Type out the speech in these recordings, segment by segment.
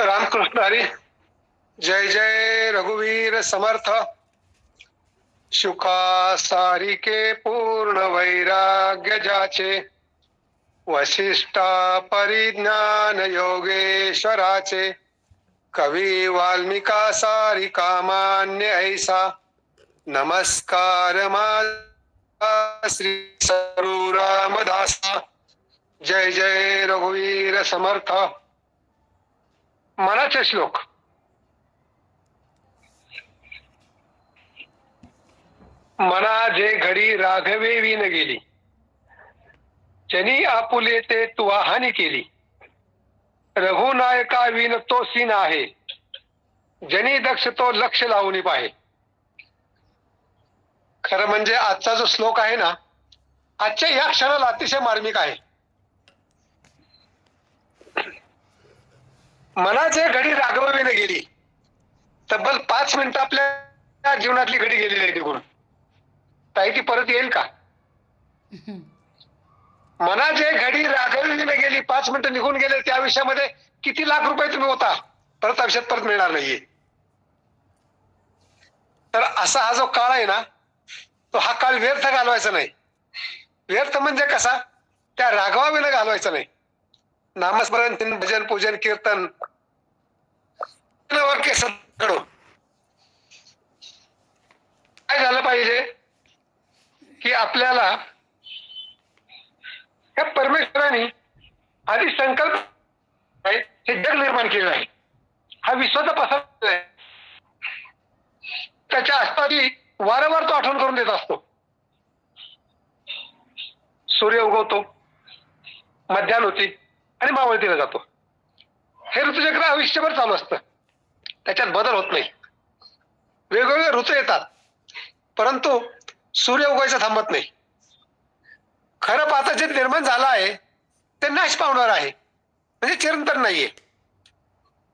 रामकृष्ण हरी जय जय, रघुवीर समर्थ। शुका सारिके पूर्ण वैराग्य जाचे। वशिष्ठा परिज्ञान योगेश्वराचे। कवी वाल्मिका सारिका मान्य ऐसा। नमस्कार श्री सरू रामदासा जय जय, रघुवीर समर्थ। मनाचे श्लोक. मना जे घडी राघवे विन गेली. जनी आपुले ते तुवाहानी केली. रघुनायका विन तो सीन आहे. जनी दक्ष तो लक्ष लावून पाहे. खरं म्हणजे आजचा जो श्लोक आहे ना आजच्या या क्षणाला अतिशय मार्मिक आहे. मनाचे घडी राघविने गेली. तब्बल पाच मिनिटं आपल्या जीवनातली घडी गेलेली आहे तिकडून. ताई ती परत येईल का? मनाचे घडी राघविने गेली पाच मिनिटं निघून गेले त्या विषयामध्ये किती लाख रुपये तुम्ही होता? परत आयुष्यात परत मिळणार नाहीये. तर असा हा जो काळ आहे ना तो हा काळ व्यर्थ घालवायचा नाही. व्यर्थ म्हणजे कसा? त्या राघवाविनं घालवायचा नाही. नामस्मरण भजन पूजन कीर्तन वाक्य काय झालं पाहिजे? की आपल्याला या परमेश्वराने आधी संकल्प हे जग निर्माण केलेलं आहे. हा विश्वाचा पसरलेला आहे. त्याच्या अस्तादी वारंवार तो आठवण करून देत असतो. सूर्य उगवतो मध्यान होती आणि मावळतीला जातो. हे ऋतुचक्र आयुष्यभर चालू असतं. त्याच्यात बदल होत नाही. वेगवेगळे ऋतू येतात. परंतु सूर्य उगायचं थांबत नाही. खरं पाहता जे निर्माण झालं आहे ते नाश पावणार आहे. म्हणजे चिरंतर नाहीये.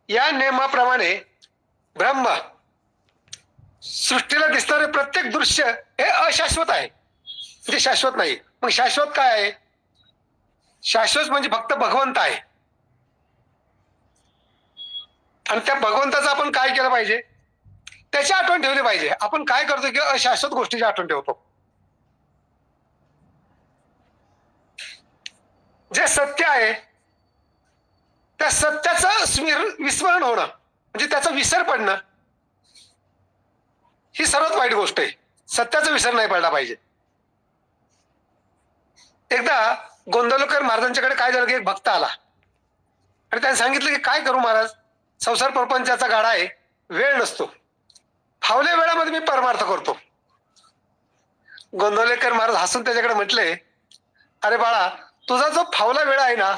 या नियमाप्रमाणे ब्रह्म सृष्टीला दिसणारे प्रत्येक दृश्य हे अशाश्वत आहे. म्हणजे शाश्वत नाही. मग शाश्वत काय आहे? शाश्वत म्हणजे फक्त भगवंत आहे. आणि त्या भगवंताचं आपण काय केलं पाहिजे? त्याची आठवण ठेवली पाहिजे. आपण काय करतो की अशाश्वत गोष्टीची आठवण ठेवतो. जे सत्य आहे त्या सत्याचं स्मिर- विस्मरण होणं म्हणजे त्याचा विसर पडणं ही सर्वात वाईट गोष्ट आहे. सत्याचा विसर नाही पडला पाहिजे. एकदा गोंदवलकर महाराजांच्याकडे काय झालं की एक भक्त आला. आणि त्याने सांगितलं की काय करू महाराज? संसार प्रपंचाचा गाडा आहे. वेळ नसतो. फावल्या वेळामध्ये मी परमार्थ करतो. गोंदवलेकर महाराज हसून त्याच्याकडे म्हटले अरे बाळा तुझा जो फावला वेळ आहे ना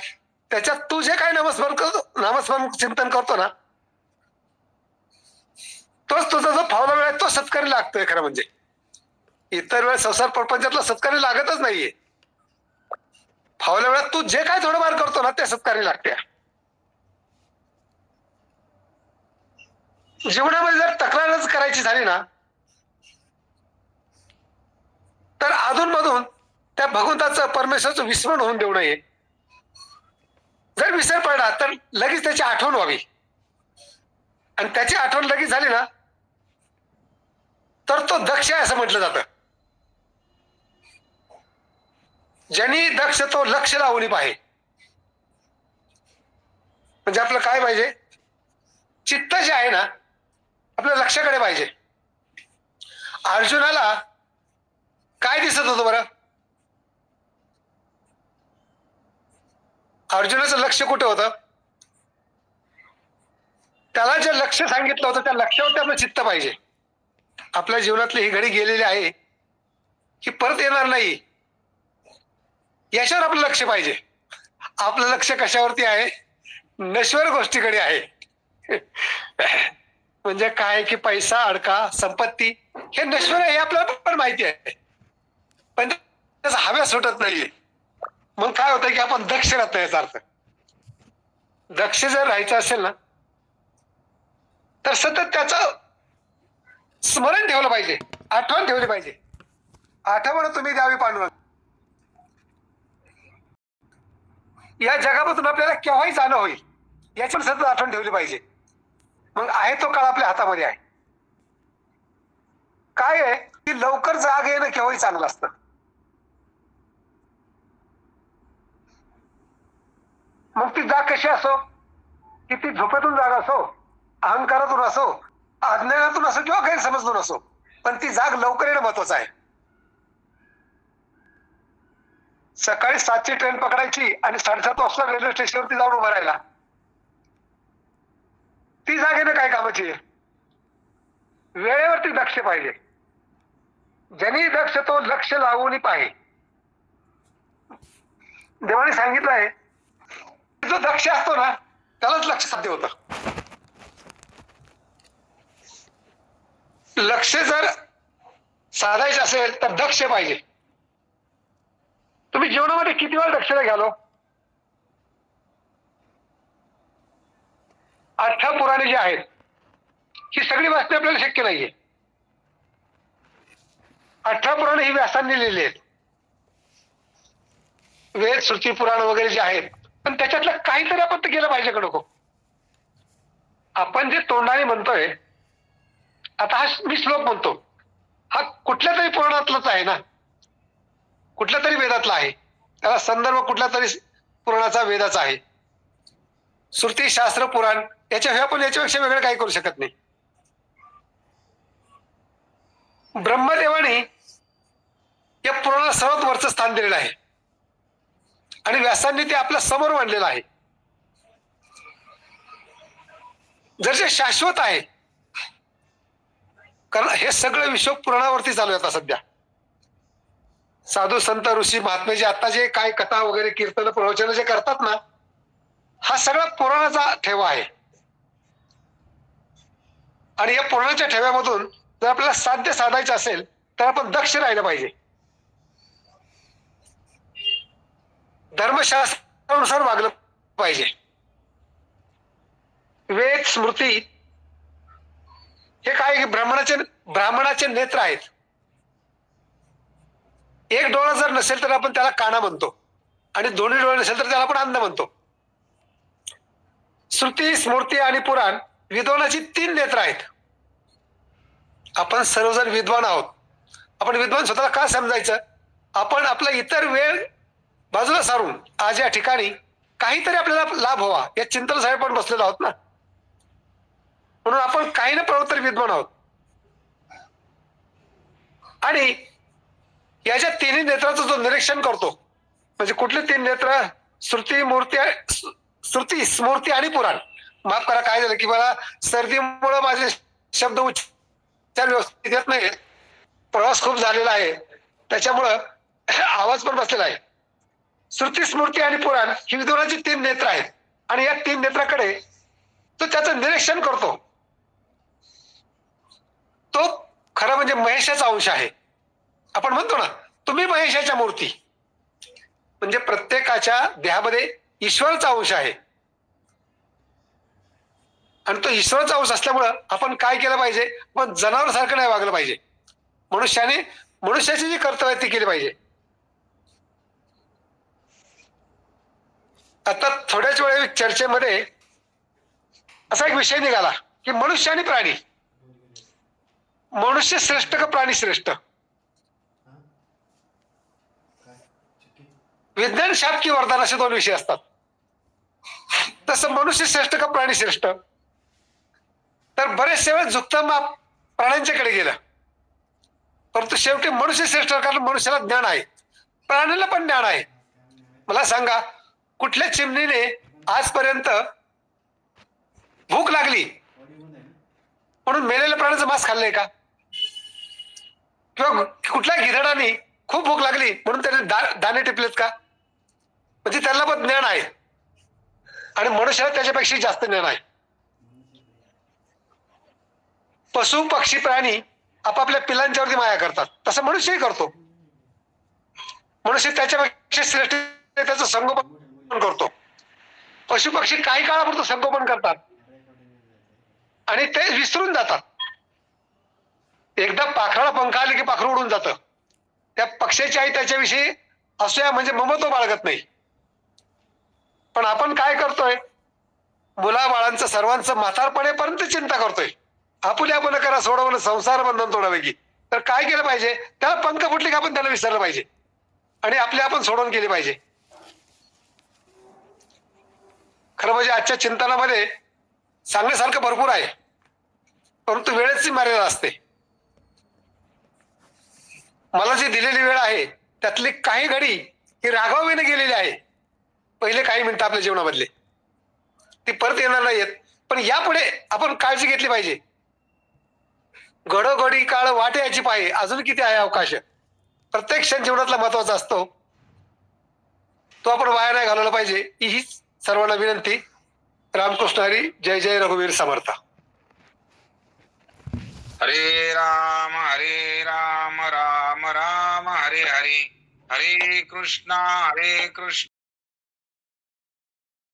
त्याच्यात तू जे काय नामस्मरण करतो नामस्मरण चिंतन करतो ना तोच तुझा जो फावला वेळ आहे तो सत्कारी लागतोय खरं म्हणजे. इतर वेळ संसार प्रपंचातला सत्कारी लागतच नाहीये. फावल्या वेळात तू जे काय थोडंफार करतो ना ते सत्कारी लागते जीवनामध्ये जर तक्रारच करायची झाली ना तर अधूनमधून त्या भगवंताचं परमेश्वराचं विस्मरण होऊन देऊ नये. जर विसर पडला तर लगेच त्याची आठवण व्हावी. आणि त्याची आठवण लगेच झाली ना तर तो दक्ष आहे असं म्हटलं जातं. ज्यांनी दक्ष तो लक्ष लावली पाहे म्हणजे आपलं काय पाहिजे? चित्त जे आहे ना आपल्या लक्षाकडे पाहिजे. अर्जुनाला काय दिसत होतं बरं? अर्जुनाचं लक्ष कुठं होतं? त्याला जे लक्ष सांगितलं होतं त्या लक्षावरती आपलं चित्त पाहिजे. आपल्या जीवनातली ही घडी गेलेली आहे ही परत येणार नाही. याच्यावर आपलं लक्ष पाहिजे. आपलं लक्ष कशावरती आहे? नश्वर गोष्टीकडे आहे. म्हणजे काय की पैसा अडका संपत्ती हे नश्वर हे आपल्याला पण माहिती आहे. पण त्याचा हव्या सुटत नाहीये. मग काय होतं की आपण दक्ष राहत नाही याचा अर्थ. दक्ष जर राहायचं असेल ना तर सतत त्याचं स्मरण ठेवलं पाहिजे. आठवण ठेवली पाहिजे. आठवण तुम्ही द्यावी पांडुरंग. या जगामधून आपल्याला केव्हाही जाणं होईल. याची सतत आठवण ठेवली पाहिजे. मग आहे तो काळ आपल्या हातामध्ये आहे. काय आहे? की लवकर जाग येणं केव्हाही चांगलं असतं. मग ती जाग कशी असो? की ती झोपेतून जाग असो अहंकारातून असो अज्ञानातून असो किंवा गैरसमजून असो पण ती जाग लवकर येणं महत्वाचं आहे. सकाळी सातची ट्रेन पकडायची आणि साडेसात वाजता रेल्वे स्टेशनवरती जाऊन उभं राहिला ती जागेनं काय कामाची? आहे वेळेवरती दक्ष पाहिजे. ज्यांनी दक्ष तो लक्ष लावून पाहिजे देवाने सांगितलं आहे जो दक्ष असतो ना त्यालाच लक्ष साध्य होत. लक्ष जर साधायचं असेल तर दक्ष पाहिजे. तुम्ही जीवनामध्ये किती वेळ दक्षता घ्यालो अठरा पुराणे जे आहेत ही सगळी वाचणे आपल्याला शक्य नाहीये. अठरा पुराणे ही व्यासांनी लिहिली आहेत. वेद श्रुती पुराण वगैरे जे आहेत पण त्याच्यातलं काहीतरी आपण तर केलं पाहिजे कडको. नको आपण जे तोंडाने म्हणतोय आता हा मी श्लोक म्हणतो हा कुठल्या तरी पुराणातलाच आहे ना. कुठल्या तरी वेदातला आहे. त्याला संदर्भ कुठल्या तरी पुराणाचा वेदाचा आहे. श्रुती शास्त्र पुराण याच्या आपण याच्यापेक्षा वेगळं काही करू शकत नाही. ब्रह्मदेवाने या पुराणाला सर्वात वरचं स्थान दिलेलं आहे. आणि व्यासांनी ते आपल्यासमोर मांडलेलं आहे. जर जे शाश्वत आहे कारण हे सगळं विश्व पुराणावरती चालू आहे आता सध्या. साधू संत ऋषी महात्मे जे आता जे काय कथा वगैरे कीर्तन प्रवचन जे करतात ना हा सगळा पुराणाचा ठेवा आहे. आणि या पुराणाच्या ठेव्यामधून जर आपल्याला साध्य साधायचं असेल तर आपण दक्ष राहिलं पाहिजे. धर्मशास्त्रानुसार वागलं पाहिजे. वेद स्मृती हे काय ब्राह्मणाचे ब्राह्मणाचे नेत्र आहेत. एक डोळा जर नसेल तर आपण त्याला काना म्हणतो. आणि दोन्ही डोळे नसेल तर त्याला आपण अंध म्हणतो. श्रुती स्मृती आणि पुराण विद्वानाची तीन नेत्र आहेत. आपण सर्वजण विद्वान आहोत. आपण विद्वान स्वतःला का समजायचं? आपण आपला इतर वेळ बाजूला सारून आज या ठिकाणी काहीतरी आपल्याला लाभ व्हावा या चिंतन साहेब पण बसलेलो आहोत ना? म्हणून आपण काही ना प्रवृत्त विद्वान आहोत. आणि याच्या तिन्ही नेत्राचं जो निरीक्षण करतो म्हणजे कुठले तीन नेत्र? श्रुती मूर्ती श्रुती स्मृती आणि पुराण. माफ करा काय झालं की मला सर्दीमुळे माझे शब्द उच्चार व्यवस्थित येत नाही प्रवास खूप झालेला आहे. त्याच्यामुळं आवाज पण बसलेला आहे. श्रुती स्मृती आणि पुराण ही विद्वानाची तीन नेत्र आहेत. आणि या तीन नेत्राकडे तो त्याचं निरीक्षण करतो. तो खरं म्हणजे महेशाचा अंश आहे. आपण म्हणतो ना तुम्ही महेशाच्या मूर्ती. म्हणजे प्रत्येकाच्या देहामध्ये ईश्वरचा अंश आहे. आणि तो ईश्वरचा अंश असल्यामुळं आपण काय केलं पाहिजे? पण जनावर सारखं नाही वागलं पाहिजे. मनुष्याने मनुष्याची जी कर्तव्य ती केली पाहिजे. आता थोड्याच वेळ चर्चेमध्ये असा एक विषय निघाला की मनुष्य आणि प्राणी. मनुष्य श्रेष्ठ का प्राणी श्रेष्ठ? म्हणजे विज्ञान शाप की वरदान असे दोन विषय असतात. तसं मनुष्य श्रेष्ठ का प्राणी श्रेष्ठ? तर बरेचसे वेळ झुकता माप प्राण्यांच्याकडे गेलं. परंतु शेवटी मनुष्य श्रेष्ठ कारण मनुष्याला ज्ञान आहे. प्राण्याला पण ज्ञान आहे. मला सांगा कुठल्या चिमणीने आजपर्यंत भूक लागली? म्हणून मेलेल्या प्राण्याचं मांस खाल्लंय का? किंवा कुठल्या गिधडाने खूप भूक लागली म्हणून त्याने दा, दाणे टिपलेत का? म्हणजे त्यांना पण ज्ञान आहे. आणि मनुष्याला त्याच्यापेक्षा जास्त ज्ञान आहे. पशु पक्षी प्राणी आपापल्या पिलांच्यावरती माया करतात. तसं मनुष्यही करतो. मनुष्य त्याच्यापेक्षा श्रेष्ठ त्याचं संगोपन करतो. पशु पक्षी काही काळापुरतं संगोपन करतात. आणि ते विसरून जातात. एकदा पाखराला पंख आले की पाखरू उडून जातं. त्या पक्षाची आई त्याच्याविषयी असूया म्हणजे ममत्व बाळगत नाही. पण आपण काय करतोय? मुलाबाळांचं सर्वांचं म्हातारपणेपर्यंत चिंता करतोय. आपुल्या मुलं करा सोडवणं संसार बंधन तोडावे तर काय केलं पाहिजे? त्याला पंख फुटले का आपण त्याला विसरलं पाहिजे? आणि आपले आपण सोडवून केले पाहिजे. खरं म्हणजे आजच्या चिंतनामध्ये सांगण्यासारखं भरपूर आहे. परंतु वेळेची मर्यादा असते. मला जी दिलेली वेळ आहे त्यातली काही घडी ही राघवाने गेलेली आहे. पहिले काही मिनिटं आपल्या जीवनामधले. ती परत येणार नाहीयेत. पण यापुढे आपण काळजी घेतली पाहिजे. घडोघडी काळ वाटे याची पाहिजे अजून किती आहे अवकाश? प्रत्येक क्षण जीवनातला महत्त्वाचा असतो. तो आपण वाया नाही घालवला पाहिजे. ही हीच सर्वांना विनंती. रामकृष्ण हरी जय जय रघुवीर समर्थ. हरे राम हरे राम राम राम हरे हरे. हरे कृष्णा हरे कृष्ण.